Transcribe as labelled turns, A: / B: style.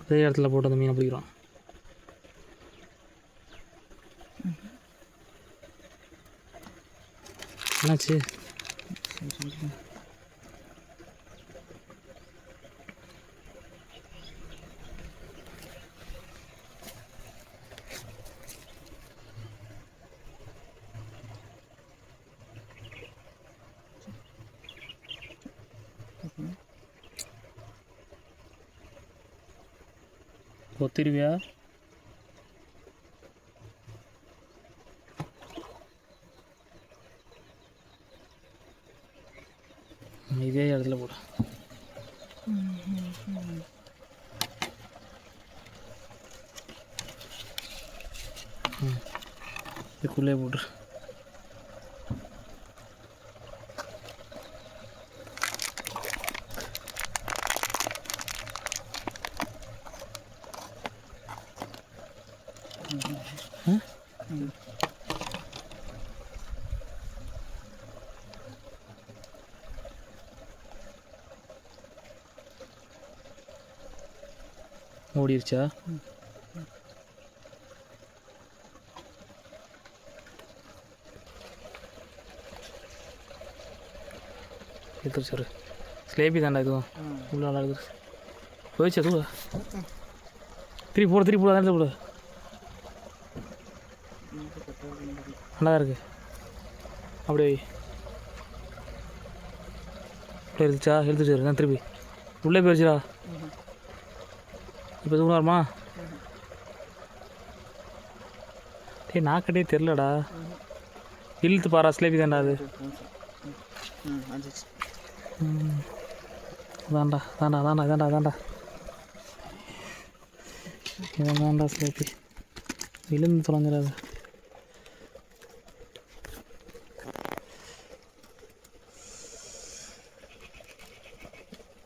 A: அதே இடத்துல போட்டு அந்த மீனை பிடிக்கிறோம் என்னாச்சு? கொத்திருவியா இதே இடத்துல போட இதுக்குள்ளே போட்டுரு ஓடிருச்சா எடுத்துருச்சு ஒரு ஸ்லேபி தாண்டா இதுவும். உள்ள நல்லா எடுத்துருச்சு போயிடுச்சு தூட திருப்பி போட திருப்பி போட போடு நல்லா இருக்கு அப்படியே வை. அப்படியே இருந்துச்சா நான் திருப்பி. உள்ளே போயிடுச்சுடா இப்போ எதுவும் வருமா? டேய் நாக்கட்டே தெரிலடா. இழுத்து பாரா ஸ்லேபி தான்டா அது.
B: ம் தான்டா
A: அதான்டா அதான்டா அதான்டா இதான்டா அதான்டா சிலேபி தான்டா ஸ்லேபி விழுந்து தொலைஞ்சிடாது.